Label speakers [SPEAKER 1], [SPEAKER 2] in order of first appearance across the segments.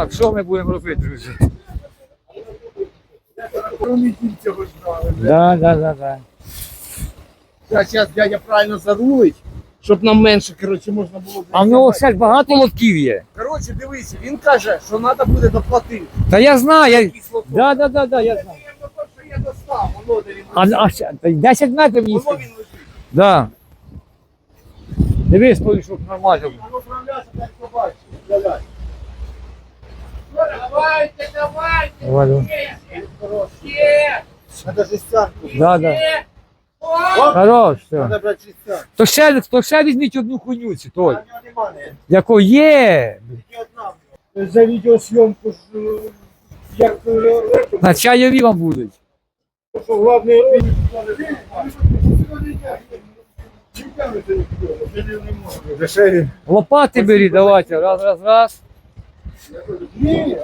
[SPEAKER 1] так, що ми будемо робити, друзі?
[SPEAKER 2] цього ждали.
[SPEAKER 1] Да, да, да, да.
[SPEAKER 2] Зараз дядя правильно зарулить, щоб нам менше, коротше, можна було.
[SPEAKER 1] А в нього ще ж багато лотків є.
[SPEAKER 2] Коротше, дивися, він каже, що треба буде доплатити.
[SPEAKER 1] Та я знаю, я...
[SPEAKER 2] Кислоту.
[SPEAKER 1] Да, да, да, да, я знаю.
[SPEAKER 2] Я то, що я достав, воно де він
[SPEAKER 1] А, а ще, та 10 метрів мені.
[SPEAKER 2] Воно він лежить.
[SPEAKER 1] Да. Дивись, той, щоб нормально. було.
[SPEAKER 2] Воно управляється, як побачиш. Давай. Давайте, давайте.
[SPEAKER 1] Валю.
[SPEAKER 2] Є. Надо жестянку.
[SPEAKER 1] Да, да.
[SPEAKER 2] О!
[SPEAKER 1] Хорош, все.
[SPEAKER 2] Надо брати жестянку.
[SPEAKER 1] То ще, то ще візьміть одну хуйню цю, той.
[SPEAKER 2] В немає.
[SPEAKER 1] Яко є.
[SPEAKER 2] Одна. За відеосйомку ж, е, як е,
[SPEAKER 1] На чайові вам будуть.
[SPEAKER 2] що головне.
[SPEAKER 1] Лопати беріть, давайте. Раз, раз, раз.
[SPEAKER 2] Ні,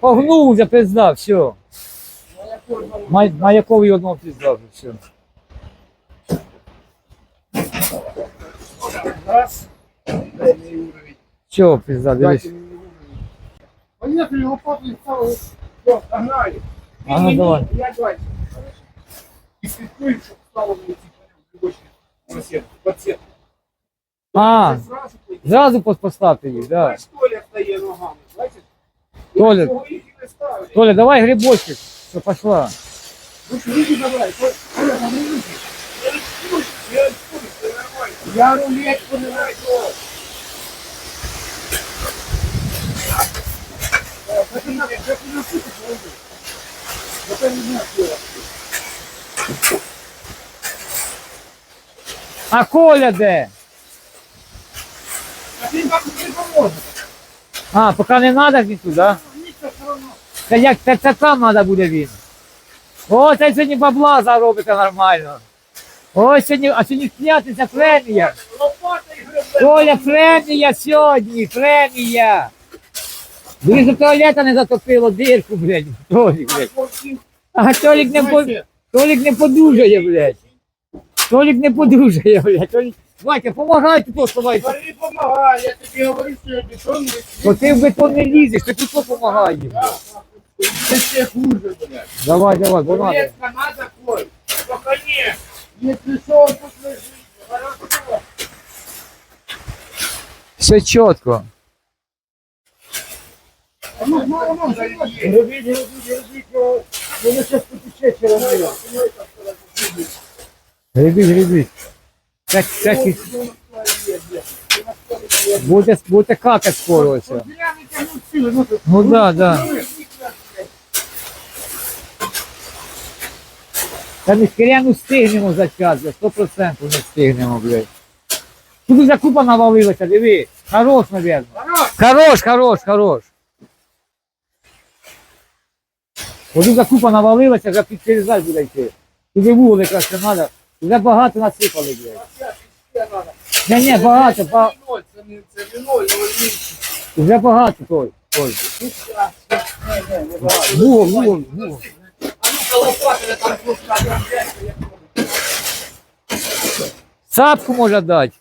[SPEAKER 1] Погнув вже пизда, все. Май- Маяковий одного пізда, все.
[SPEAKER 2] раз.
[SPEAKER 1] Все, пизда, дивись.
[SPEAKER 2] Поехали, лопату и стало. Все, погнали.
[SPEAKER 1] А ну, давай.
[SPEAKER 2] Я давай. И слідкуй, щоб стало мені ці грибочки на сетку, под сетку.
[SPEAKER 1] А,
[SPEAKER 2] Зразу пойди.
[SPEAKER 1] зразу пос- поставте їх, да.
[SPEAKER 2] Бач, Толя стає ногами, бачиш?
[SPEAKER 1] Толя.
[SPEAKER 2] Цього їх і не ставить.
[SPEAKER 1] Толя, давай грибочки, що пошла.
[SPEAKER 2] Ну, що, руки забирай. Толя, Толя, там руки. Я рискую, я рискую, все нормально. Я рулетку не знайду. Так, так і надо, так і насипати, Володя. Це не знаю, Толя.
[SPEAKER 1] А Коля де?
[SPEAKER 2] А
[SPEAKER 1] поки не треба він туди,
[SPEAKER 2] одно.
[SPEAKER 1] Та як це, це там треба буде він. О, це сьогодні бабла заробите нормально. Ось сьогодні, а сьогодні п'ятниця премія.
[SPEAKER 2] І
[SPEAKER 1] премія сьогодні, премія. До туалета не затопило дирку, блядь. Толік, блядь. А Толік не, по, Толік не подужає, блядь. Толік не подужає, блядь. Толік... Ватя, помагай тут оставайся.
[SPEAKER 2] Бери, помагай, я тобі говорю, що я бетон не
[SPEAKER 1] Бо ти в бетон не лізеш, ти тут допомагай їм. блядь.
[SPEAKER 2] Це ще хуже, блядь.
[SPEAKER 1] Давай, давай, бо надо.
[SPEAKER 2] Рулетка надо, Коль. Только не. Если что, он тут лежит. Хорошо.
[SPEAKER 1] Все чітко.
[SPEAKER 2] А ну, ну, ну, Робіть, робіть, робіть, о, воно зараз потече через неї.
[SPEAKER 1] Грибіть, грибіть. Так, так, і- будете, будете скоро ось.
[SPEAKER 2] Ну.
[SPEAKER 1] Да, да. Та ми хряну встигнемо за час, бля, 100% не встигнемо, блядь. Тут вже купа навалилася, диви. Хорош, наверное. Хорош, хорош, хорош. Ось тут вже купа навалилася, вже під буде йти. Туди якраз не треба. Вже багато насипали, блядь. Ні, ні, багато, ба...
[SPEAKER 2] Віноль, це не- це віноль, але ні.
[SPEAKER 1] вже багато той. той. Вугол, вугол, вугол.
[SPEAKER 2] А ну-ка, лопата, там кнопка, там взяти, я
[SPEAKER 1] Цапку може дати.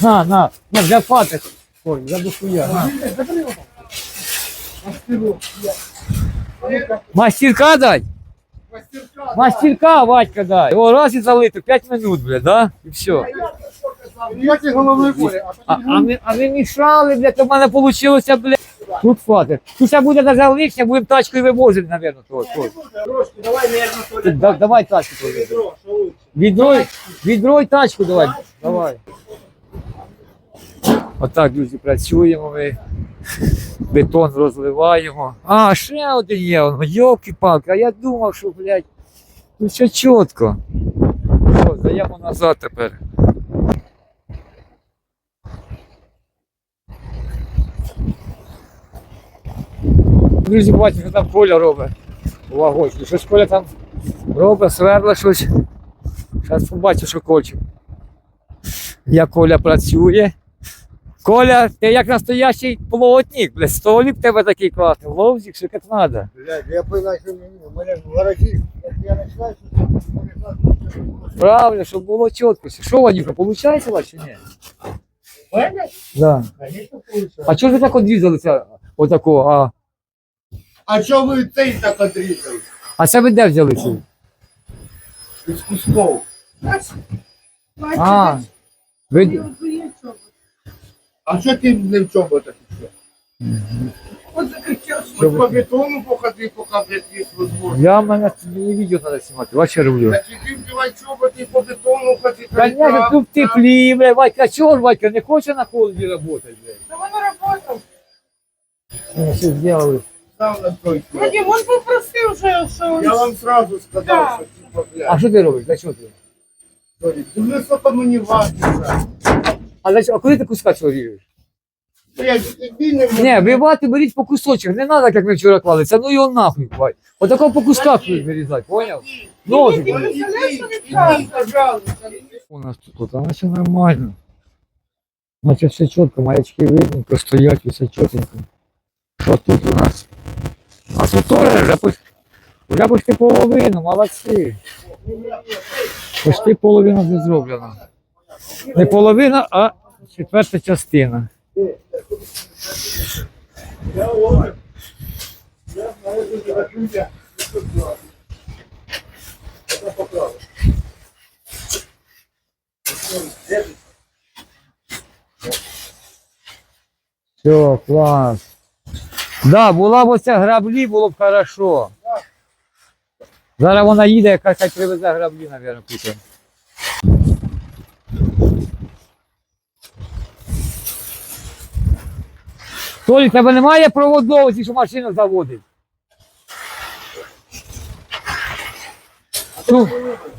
[SPEAKER 1] На, на, на, для патик. Ой, за дохуя. На.
[SPEAKER 2] Забери його. Мастеру. Я. Ну-ка,
[SPEAKER 1] Мастерка дать?
[SPEAKER 2] Мастерка.
[SPEAKER 1] Вадька дай. О, раз і залити, 5 минут, бля, да? І все.
[SPEAKER 2] Ніяких головної болі, а
[SPEAKER 1] А, ми, а ми мішали, блядь, у мене вийшло, блядь. Тут хватить. Тут ще буде даже лишня, будемо тачкою вивозити, напевно, той. той.
[SPEAKER 2] Трошки, давай, наверное,
[SPEAKER 1] Ти да- Давай тачку той.
[SPEAKER 2] Відро, що лучше.
[SPEAKER 1] Відро, відро і тачку давай. Давай. Отак, друзі, працюємо ми. Бетон розливаємо. А, ще один є, он, йолки-палки, а я думав, що, блядь, тут все чітко. Все, даємо назад тепер. Друзі, бачите, що там Коля робить. Вагочку. Щось Коля там робить, сверла щось. Зараз побачу, що хоче. Як Коля працює. Коля, ти як настоящий плотник, блядь, столик в тебе такий класний, ловзик, що як треба.
[SPEAKER 2] Блядь, я мені, у мене в гаражі, як я починаю, що
[SPEAKER 1] Правильно, щоб було чітко. Що, Ванюка, виходить у вас чи ні?
[SPEAKER 2] Мене?
[SPEAKER 1] Да.
[SPEAKER 2] Конечно, получается.
[SPEAKER 1] А чого ж ви так одрізалися? Отако, а,
[SPEAKER 2] А чого ви цей так одрізали?
[SPEAKER 1] а це ви де взяли цю?
[SPEAKER 2] Із кусков.
[SPEAKER 1] А, ви,
[SPEAKER 2] А що ти не в чому так
[SPEAKER 3] закричал, что
[SPEAKER 2] Ось по бетону походи, поки блядь, є можливість.
[SPEAKER 1] я в мене не відео треба знімати, бачиш, я роблю.
[SPEAKER 2] А чи ти вдівай чоботи по бетону ходи?
[SPEAKER 1] Конечно, тут теплі, бля, Вадька, а чого ж Вадька не хоче на холоді працювати, блядь?
[SPEAKER 3] Да он работал.
[SPEAKER 1] Ну, все зробили.
[SPEAKER 2] Став на стойку.
[SPEAKER 3] Вадим, он попросил уже, что он...
[SPEAKER 2] Я вам сразу сказав,
[SPEAKER 3] Да.
[SPEAKER 2] що типа,
[SPEAKER 1] А
[SPEAKER 2] блядь,
[SPEAKER 1] що ти робиш? Для чого ти?
[SPEAKER 2] сорі, ти високо мені важко.
[SPEAKER 1] А, для чого? а коли ти куска цього ріжеш?
[SPEAKER 2] Тобі не можу.
[SPEAKER 1] Ні, ви беріть по кусочок, не треба, як ми вчора клали, це ну його нахуй, Вадь. Отако по кусках вирізати, поняв? Ножик,
[SPEAKER 2] Іди, пожалуйста.
[SPEAKER 1] У нас тут, а все нормально. Значить, все чітко, маячки видненько, стоять, все чотенько. Що тут у нас? А тут теж вже, поч- вже почти половина, молодці. Почти половина вже зроблена. Не половина, а четверта частина. Все, клас. Да, була б оця граблі, було б хорошо. Зараз вона їде, яка хай привезе граблі, мабуть, купить. Толі, тебе немає проводовості, що машину заводить? Ну,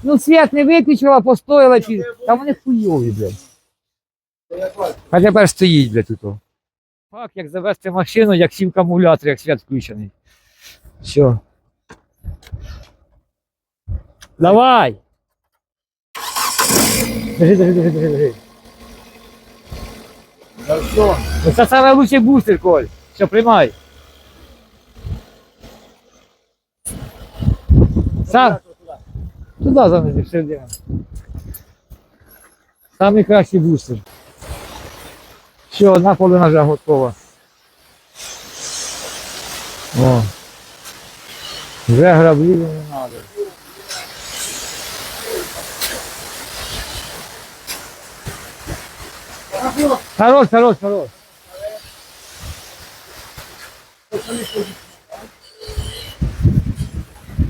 [SPEAKER 1] ну світ не виключила, постояла, під... та вони хуйові, блядь. А тепер стоїть, блядь, тут. Так, як завести машину, як сів акумулятор, як свят включений. Все. Давай! Держи, держи, держи, держи, держи.
[SPEAKER 2] Що?
[SPEAKER 1] Ну, Це саме лучший бустер, Коль. Все, приймай. Сам. Туди занеси, всередину. Самий кращий бустер. Все, одна половина вже готова. О. Вже граблів не треба. Хорош, хорош, хорош.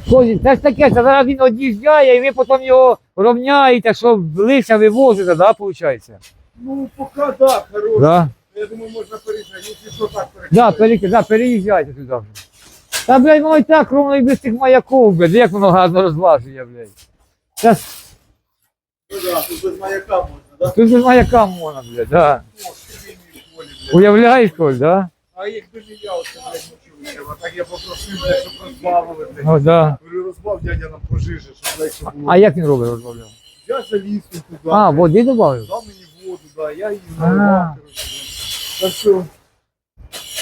[SPEAKER 1] Ходить, це ж таке, це зараз він од'їжджає, і ви потім його рівняєте, щоб лише вивозите, да, виходить?
[SPEAKER 2] Ну, поки так, хорош.
[SPEAKER 1] Да.
[SPEAKER 2] Я думаю, можна переїжджати. Якщо що так
[SPEAKER 1] Да,
[SPEAKER 2] переїжджати.
[SPEAKER 1] пере, да, переїжджайте туди. Та, блядь, воно і так ровно і без цих маяков, блядь, як воно гарно розважує, блядь. Це
[SPEAKER 2] Ну да, тут без маяка можна, да?
[SPEAKER 1] Тут без маяка можна, блядь, да. Уявляєш, Коль, да?
[SPEAKER 2] А якби не я, оце, блядь, нічого треба. Так я попросив, блядь, щоб розбавили, блядь.
[SPEAKER 1] О, да.
[SPEAKER 2] Говорю, розбав дядя нам пожиже, щоб легше було.
[SPEAKER 1] А як він робить розмовляв?
[SPEAKER 2] Я заліз тут туди.
[SPEAKER 1] А,
[SPEAKER 2] блядь.
[SPEAKER 1] води додав?
[SPEAKER 2] Дав мені воду, да, я її
[SPEAKER 1] А.
[SPEAKER 2] наливав, коротше. блядь. Що,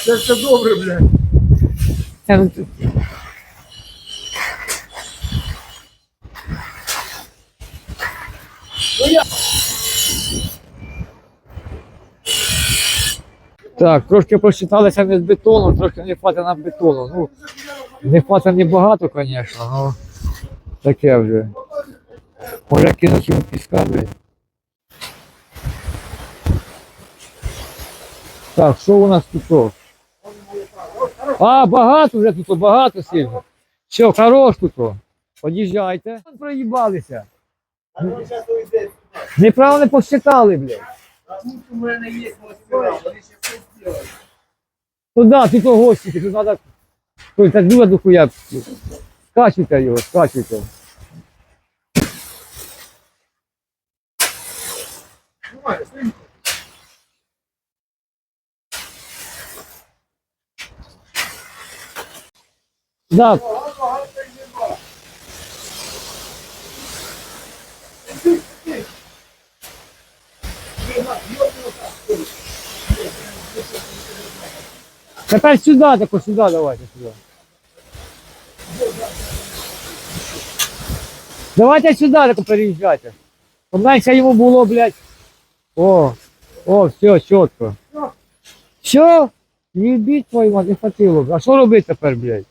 [SPEAKER 2] це все добре, блядь.
[SPEAKER 1] Це, ну, ти- Так, трошки просчиталися не з бетоном, трошки не хватить на бетону. Ну, не хватить не багато, звісно, але таке вже. Може кинути йому піска. Так, що у нас тут? А, багато вже тут, багато сильно. Все, хорош тут. Под'їжджайте. Проїбалися. Неправильно посчитали, блядь.
[SPEAKER 2] У мене є вони ще все зроблять.
[SPEAKER 1] то тут того гості, тут треба. Ой, так дуже дохуя. Скачуйте його, скачуйте. Так, тепер сюди, тако сюди давайте сюди. Давайте сюди тако переїжджайте. Менше йому було, блядь. О, О, все, чітко. Все? Їбіть твою мать, не хватило. А що робити тепер, блядь?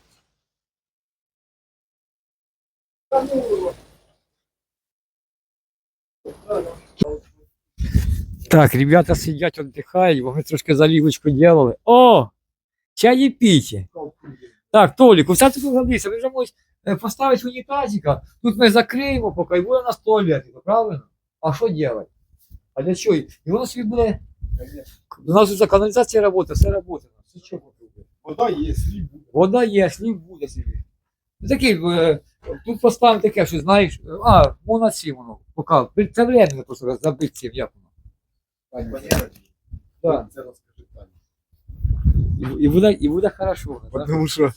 [SPEAKER 1] Так, ребята сидять, віддихають, бо трошки заливочку делали. О! Чай пійте. Так, Толік, усе тут годиться. Ви вже можете е, поставити унітазика. Тут ми закриємо, поки і буде на столі, правильно? А що робити? А для чого? І воно собі буде. У нас вже каналізація працює, все працює. Все чого.
[SPEAKER 2] Вода є, слів буде.
[SPEAKER 1] Вода є, слів буде собі. Такий, е, тут поставимо таке, що знаєш, а, можна ці воно, поки. Це временно просто забити цим, як воно. Так. І, і, буде, і буде хорошо.
[SPEAKER 4] Потому що,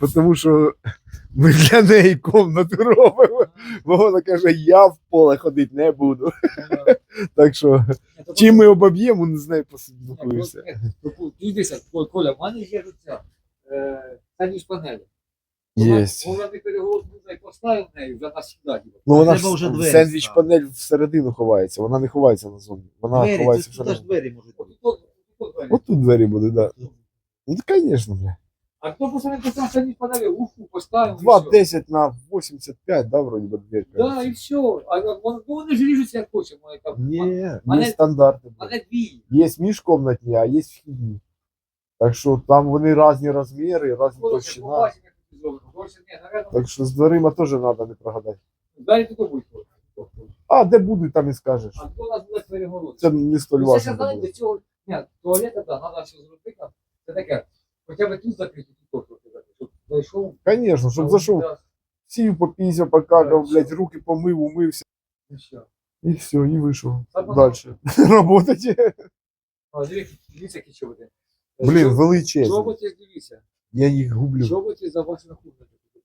[SPEAKER 4] потому що ми для неї комнату робимо. Бо вона каже, я в поле ходити не буду. Так що, чим ми обоб'ємо, не з нею
[SPEAKER 1] ну, ну, Дивися, Коля, в мене є життя. Е, Це ніж панелі.
[SPEAKER 4] Єсть.
[SPEAKER 1] Вона не переголос і поставив нею вже навсігда.
[SPEAKER 4] Ну вона
[SPEAKER 5] Треба вже двері
[SPEAKER 4] сендвіч панель всередину ховається, вона не ховається назовні. Вона
[SPEAKER 5] Двері,
[SPEAKER 4] ховається
[SPEAKER 5] тут, тут
[SPEAKER 4] всередину.
[SPEAKER 5] двері можуть бути.
[SPEAKER 1] От тут- тут двері.
[SPEAKER 4] От тут двері буде, так. Да. Ну, звісно, бля.
[SPEAKER 1] А хто просто не писав, це ніж панелі, уфу, поставив. і все.
[SPEAKER 4] 2,10 на 85, да, вроді би двері.
[SPEAKER 1] Да, і все. А вон- ну, вони ж ріжуться як хочемо. вони там.
[SPEAKER 4] Ні,
[SPEAKER 1] Мене-
[SPEAKER 4] є стандарти. бля.
[SPEAKER 1] Мене дві.
[SPEAKER 4] Є міжкомнатні, а є вхідні. Так що там вони різні розміри, різні
[SPEAKER 1] Коли ти
[SPEAKER 4] товщина.
[SPEAKER 1] побачиш, як це зроблено. Більше ні, наверно,
[SPEAKER 4] Так що з дверима теж треба не прогадати.
[SPEAKER 1] далі тут будуть.
[SPEAKER 4] А де будуть, там і скажеш.
[SPEAKER 1] А хто у нас буде перегород?
[SPEAKER 4] Це не столь
[SPEAKER 1] Ну, це ще
[SPEAKER 4] важливо.
[SPEAKER 1] знаєте,
[SPEAKER 4] буде.
[SPEAKER 1] для цього. Ні, туалет, так, треба все зробити. Це таке. Хоча б тут закрити, тут трохи закрити. Щоб зайшов.
[SPEAKER 4] Звісно, щоб зайшов, сів, попісяв, покакав, блядь, руки помив, умився.
[SPEAKER 1] і все.
[SPEAKER 4] І все, і вийшов. Далі. Работати.
[SPEAKER 1] А, дивіться, дивіться, які чоботи.
[SPEAKER 4] Блін, величезні.
[SPEAKER 1] Чоботи, дивіться.
[SPEAKER 4] Я їх гублю.
[SPEAKER 1] Чоботи за вашу рахунок.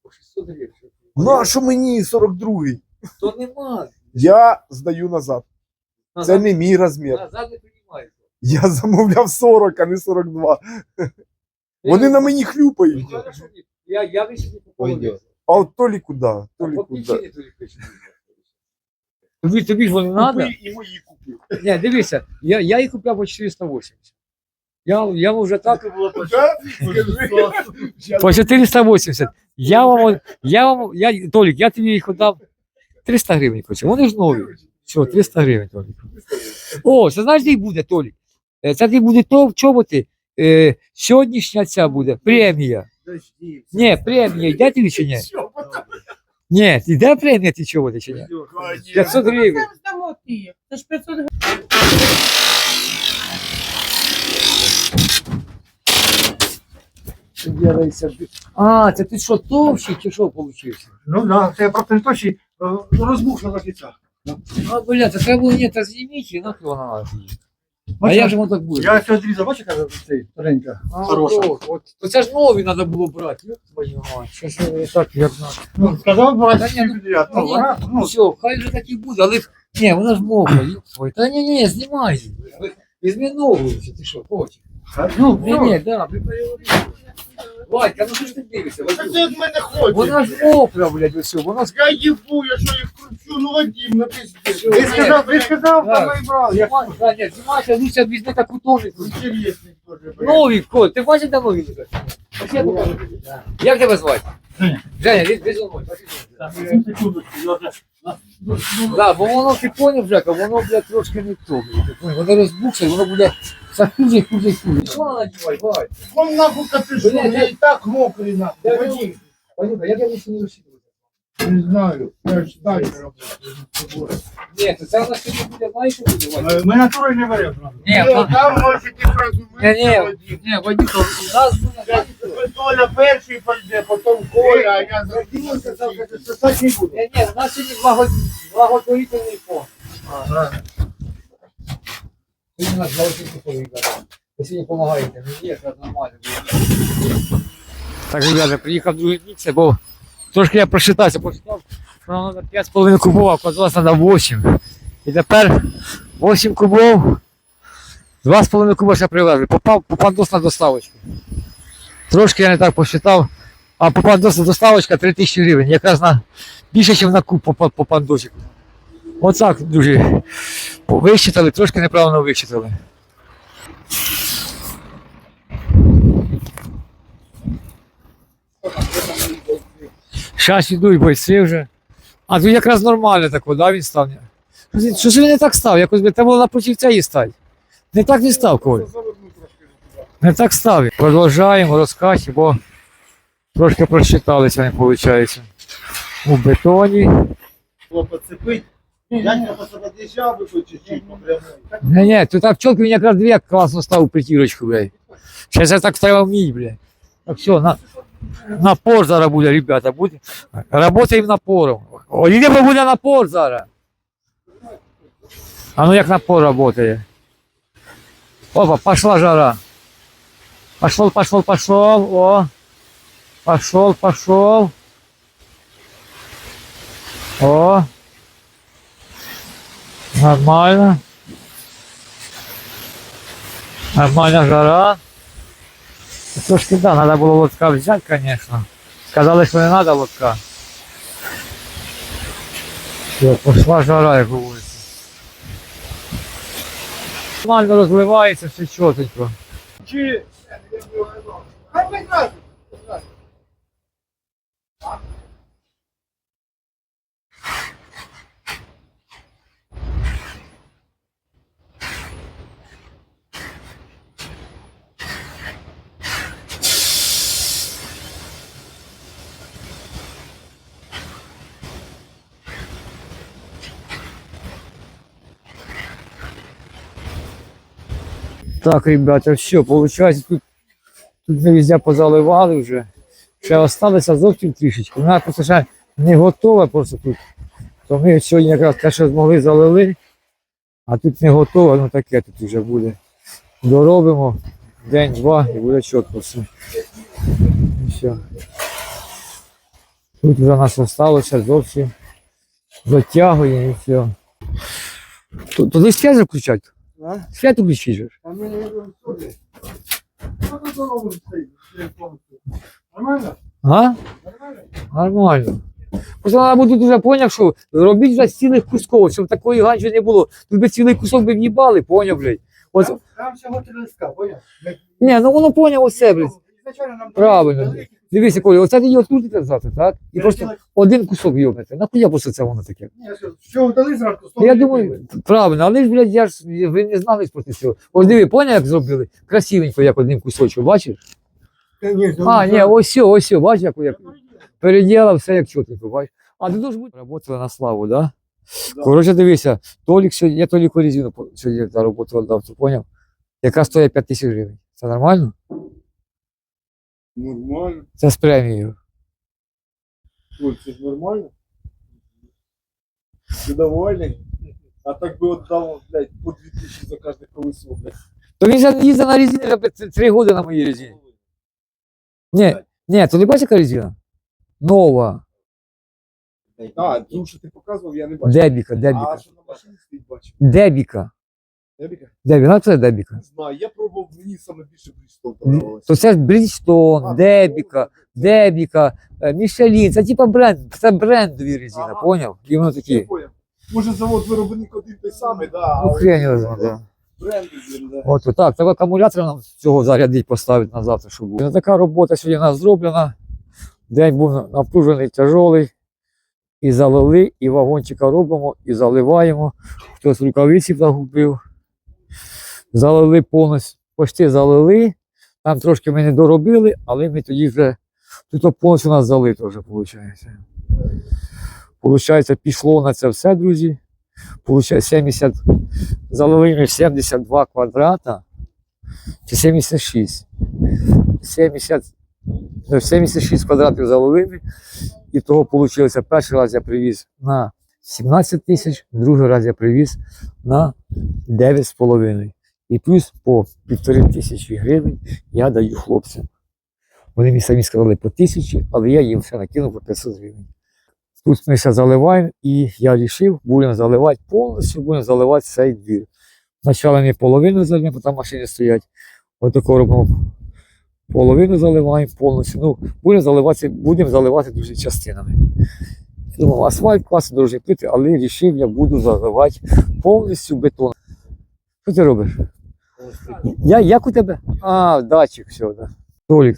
[SPEAKER 1] По 600 гривень.
[SPEAKER 4] На що мені 42-й?
[SPEAKER 1] То нема.
[SPEAKER 4] Я здаю назад. Це
[SPEAKER 1] Назад,
[SPEAKER 4] не мій розмір.
[SPEAKER 1] назад не.
[SPEAKER 4] Я замовляв 40, а не 42. Вони на мені хлюпають.
[SPEAKER 1] Ну. Я, я по
[SPEAKER 5] Пойдет.
[SPEAKER 4] А от Толі куди? Толі
[SPEAKER 1] по
[SPEAKER 4] куди?
[SPEAKER 1] тобі. Тобі, ж вони треба?
[SPEAKER 2] І мої купив.
[SPEAKER 1] Ні, дивися, я, я їх купляв по 480. Я, я вам вже так. По 480. Я вам, я вам, я, Толік, я тобі їх дав 300 гривень хочу. Вони ж нові. Все, 300 гривень, Толік. О, це знаєш, де буде, Толік? Е, Це де буде то, в чоботи. Е, сьогоднішня ця буде премія. Ні, премія, йде тобі чи ні? Ні, йде премія ті чоботи чи ні? 500 гривень.
[SPEAKER 3] Ти. Це ж 500 гривень.
[SPEAKER 1] А, це ти що, товщий чи що получився?
[SPEAKER 2] Ну да, це просто не точно розбухла лапіця.
[SPEAKER 1] А, бля, це треба було, ні, та зніміть, і нахуй вона надо. А як же воно так буде?
[SPEAKER 2] Я це зрізав, бачиш, каже, цей старенька.
[SPEAKER 1] А,
[SPEAKER 2] Хороша.
[SPEAKER 1] от, от. То це ж нові треба було брати. Ёб твою мать, що ж я так, як на.
[SPEAKER 2] Ну, сказав, брати,
[SPEAKER 1] Та ні, ну,
[SPEAKER 2] підряд. Ну,
[SPEAKER 1] ні,
[SPEAKER 2] ну,
[SPEAKER 1] все, хай же так і буде, але ні, вона ж мокра, ёб твою. Та ні, ні, знімай. Візьми нову, ти що, хочеш?
[SPEAKER 2] ну,
[SPEAKER 1] Ні, ні, да, ви переговорили. Вадька, ну що ж ти дивишся?
[SPEAKER 2] Та це від мене хоче.
[SPEAKER 1] Вона ж мокра, блядь, ось, вона ж
[SPEAKER 2] Я їбу, я що їх кручу, ну Вадим, на пиздец.
[SPEAKER 1] Що,
[SPEAKER 2] Ти
[SPEAKER 1] ні.
[SPEAKER 2] сказав, ти сказав,
[SPEAKER 1] Так.
[SPEAKER 2] там і брав. Я
[SPEAKER 1] Знімай, да, ні, знімайся, лучше візьми таку тоже.
[SPEAKER 2] інтересний теж. блядь.
[SPEAKER 1] Новий кот, ти бачиш, де новий лежать? Ось я покажу. Як тебе звати?
[SPEAKER 2] Женя.
[SPEAKER 1] Женя, від від мною,
[SPEAKER 2] ну, вже-
[SPEAKER 1] Да, бо воно ти поняв, Жека, воно, блядь, трошки не то, поняв? Воно розбухся, воно бля, все хуже, хуже, хуже. Що вона надівай, бай?
[SPEAKER 2] Вон нахуй капюшон, я і так мокрий нахуй.
[SPEAKER 1] Я більше не розчитую?
[SPEAKER 2] Не знаю, я ж далі роблю.
[SPEAKER 1] Ні, то це у нас сьогодні буде, знаєш?
[SPEAKER 2] Е, Ми натурою не беремо. правда.
[SPEAKER 1] Ні,
[SPEAKER 2] Ну,
[SPEAKER 1] там-
[SPEAKER 2] там можете фразу
[SPEAKER 1] Ні, ні, ні, Вадюка, у нас буде?
[SPEAKER 2] Толя перший пойде, потім Коля, а я за
[SPEAKER 1] Вадим сказав, що так не буде. Ні, ні, у нас сьогодні благо- благотворительний фонд. Сьогодні у нас благотворительний фонд, ребята. Ви сьогодні допомагаєте, мені якраз нормально буде. Так, ребята, приїхав другий місце, це бо трошки я прочитався, прочитав, що нам треба 5,5 кубов, а оказалось треба 8. І тепер 8 кубов, 2,5 куба ще привезли. Попав, попандос на доставочку. Трошки я не так посчитав, а попандос на доставочка 3 тисячі гривень. Якраз на більше, ніж на куб по, по, по пандосику. Оцак, друзі. Вищитали, трошки неправильно вищитали. Зараз йдуть бойці вже. А тут якраз нормально тако, да, він став. Що ж він не так став? Якось би треба було напротив цієї стати. Не так він став, Коль. Не так став. Продовжаємо розкачі, бо трошки прочиталися, не виходить. У бетоні.
[SPEAKER 4] Поцепить. Дядька під'їжджав би чуть-чуть по
[SPEAKER 1] Ні, тут так пчелки він якраз дві класно став у притірочку, блядь. Зараз я так треба вміть, блядь. Так все, на, напор зараз буде, ребята, буде. Работаємо напором. О, йдемо буде напор зараз. А ну як напор працює. Опа, пошла жара. Пошел, пошел, пошел. О. Пошел, пошел. О. Нормально. Нормальна жара. Трошки да, надо було лотка взяти, конечно. Сказали, що не надо лотка. Все, пошла жара, як говориться. Нормально розливається, все чотенько.
[SPEAKER 4] чи...
[SPEAKER 1] Так, ребята, все, получается, тут, тут везде позаливали вже. Ще осталося зовсім трішечки. Вона просто ще не готова просто тут. То ми сьогодні якраз те, що змогли залили, а тут не готово, ну таке тут вже буде. Доробимо день-два і буде чітко все. І все. Тут вже нас залишилося зовсім. Дотягує і все. Тут, туди связь включать?
[SPEAKER 4] А?
[SPEAKER 1] Свят включить же.
[SPEAKER 4] А ми не? Нормально?
[SPEAKER 1] А?
[SPEAKER 4] Нормально?
[SPEAKER 1] Просто треба буде вже поняв, що робіть вже з цілих кусков, щоб такої ганчі не було. Тут би цілий кусок би в'їбали, поняв, блядь. От,
[SPEAKER 4] Там- Там всього три листка, поняв?
[SPEAKER 1] Ні, ну воно поняв усе, блядь. Правильно. Дивіться, Коля, оце його відкрутите завтра, так? І
[SPEAKER 4] Я
[SPEAKER 1] просто один кусок йобнете. Нахуя просто це воно таке?
[SPEAKER 4] Що, Що дали зранку?
[SPEAKER 1] Ну, Я думаю, правильно, але ж, блядь, я ж ви не знали проти цього. Ось диви, поняв, як зробили? Красивенько, як одним кусочком, бачиш? А, ні, ось все, ось все, бачиш, як, як переділа все як чотенько, бачиш. А ти дуже будь Работали на славу, да? Коротше, дивися, Толік сьогодні, я Толіку резину сьогодні за роботу віддав, ти поняв? Яка стоїть 5 тисяч гривень. Це нормально?
[SPEAKER 4] Нормально.
[SPEAKER 1] Це з премією.
[SPEAKER 4] Ой, це ж нормально. Ти довольний? А так би отдав, блядь, по 2000 за кожне колесо, блядь.
[SPEAKER 1] То він же їздив на резині вже 3 роки на моїй резині. Ні, ні, то не бачиш, яка резина? Нова.
[SPEAKER 4] А, ту, що ти показував, я не бачив.
[SPEAKER 1] Дебіка,
[SPEAKER 4] А
[SPEAKER 1] дебіка.
[SPEAKER 4] що на машині стоїть, бачив?
[SPEAKER 1] Дебіка.
[SPEAKER 4] Дебіка?
[SPEAKER 1] Дебіка, ну це дебіка.
[SPEAKER 4] Не знаю, я пробував, мені саме більше подобалося.
[SPEAKER 1] То це ж Брідстон, Дебіка, Дебіка, е, Мішелін, це типа бренд, це брендові резина,
[SPEAKER 4] Ага.
[SPEAKER 1] поняв? І воно такі.
[SPEAKER 4] Може завод виробник один той самий, да,
[SPEAKER 1] Ну хрень його знає, да.
[SPEAKER 4] бренди, да.
[SPEAKER 1] От так, так акумулятор нам цього зарядить, поставити на завтра, щоб було. Така робота сьогодні у нас зроблена. День був напружений, тяжолий. І залили, і вагончика робимо, і заливаємо. Хтось рукавиці загубив. Залили повністю, почти залили. Там трошки ми доробили, але ми тоді вже тут повністю нас залито вже виходить. Получається, пішло на це все, друзі. Получається 70, залили ми 72 квадрата. Чи 76. 70, ну, 76 квадратів залили ми. І того вийшло, перший раз я привіз на 17 тисяч, другий раз я привіз на 9,5. І плюс по півтори тисячі гривень я даю хлопцям. Вони мені самі сказали по тисячі, але я їм все накинув по 500 гривень. Тут ми все заливаємо, і я вирішив, будемо заливати повністю, будемо заливати цей двір. Спочатку ми половину зальємо, бо там машини стоять. Отако робимо половину заливаємо повністю. Ну, будемо заливати, будемо заливати дуже частинами. Думав, асфальт класно дуже пити, але вирішив, я буду заливати повністю бетон. Що ти робиш? Я, як у тебе? А, датчик, все, да. Толік.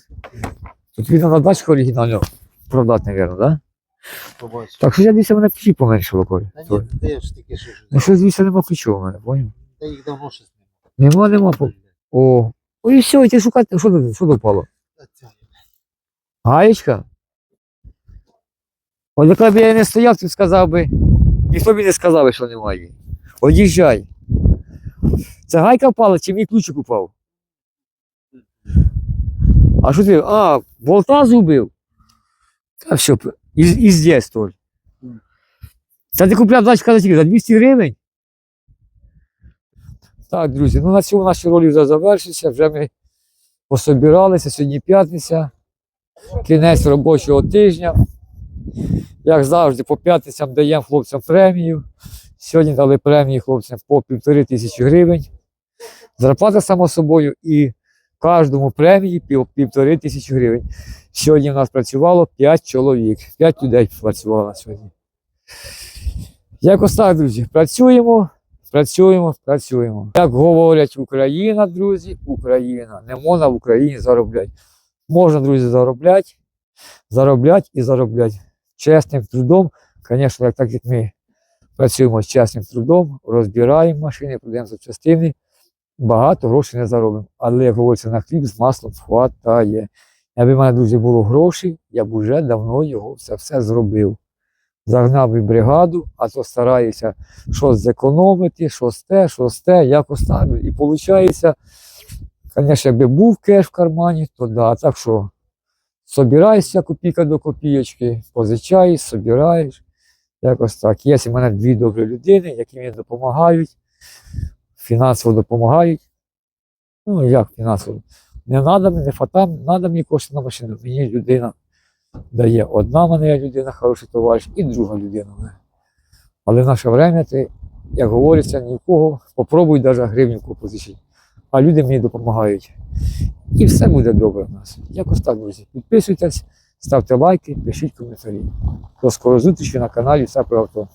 [SPEAKER 1] Тут видно на датчик оригінально продати, мабуть, да?
[SPEAKER 4] Побачиш.
[SPEAKER 1] Так що я дивіться, мене ключі поменшило, Коль.
[SPEAKER 4] Та ні,
[SPEAKER 1] Толь.
[SPEAKER 4] де ж таке, що ж.
[SPEAKER 1] Ну що, звісно, нема ключів у мене, поняв?
[SPEAKER 4] Та їх давно щось
[SPEAKER 1] Нема, нема. по- О. Ой, і все, і ти шукати. Що тут? Що допало?
[SPEAKER 4] немає.
[SPEAKER 1] Гаєчка? От яка б я не стояв, ти сказав би. Ніхто б не сказав, що немає. Од'їжджай. Це гайка впала, чи мій ключик упав? А що ти? А, болта зубив? Та все, і, і здесь. Та ти купляв дачка за скільки? За 200 гривень? Так, друзі, ну на цьому наші ролі вже завершиться. Вже ми пособиралися. Сьогодні п'ятниця кінець робочого тижня. Як завжди, по п'ятницям даємо хлопцям премію. Сьогодні дали премії хлопцям по півтори тисячі гривень. Зарплата, само собою, і кожному премії пів, півтори тисячі гривень. Сьогодні в нас працювало 5 чоловік, 5 людей працювало сьогодні. Якось так, друзі, працюємо, працюємо, працюємо. Як говорять Україна, друзі, Україна. Не можна в Україні заробляти. Можна, друзі, заробляти, заробляти і заробляти. Чесним трудом, звісно, так як ми працюємо з чесним трудом, розбираємо машини, продаємо запчастини, багато грошей не заробимо. Але, як говориться, на хліб з маслом хватає. Якби в мене, друзі, було грошей, я б уже давно його все, все зробив. Загнав би бригаду, а то стараюся щось зекономити, щось те, щось те, якось так. І виходить, Звісно, якби був кеш в кармані, то да. Так що собираєшся копійка до копійочки, позичаєш, собираєш. Якось так. Є у мене дві добрі людини, які мені допомагають, фінансово допомагають. Ну, як фінансово? Не треба мені, не фатам, треба мені кошти на машину. Мені людина дає. Одна мене людина, хороший товариш, і друга людина. мене. Але в наше время, ти, як говориться, нікого, попробуй навіть гривню позичити а люди мені допомагають. І все буде добре в нас. Якось так, друзі. Підписуйтесь, ставте лайки, пишіть коментарі. До скорої зустрічі на каналі Все про авто.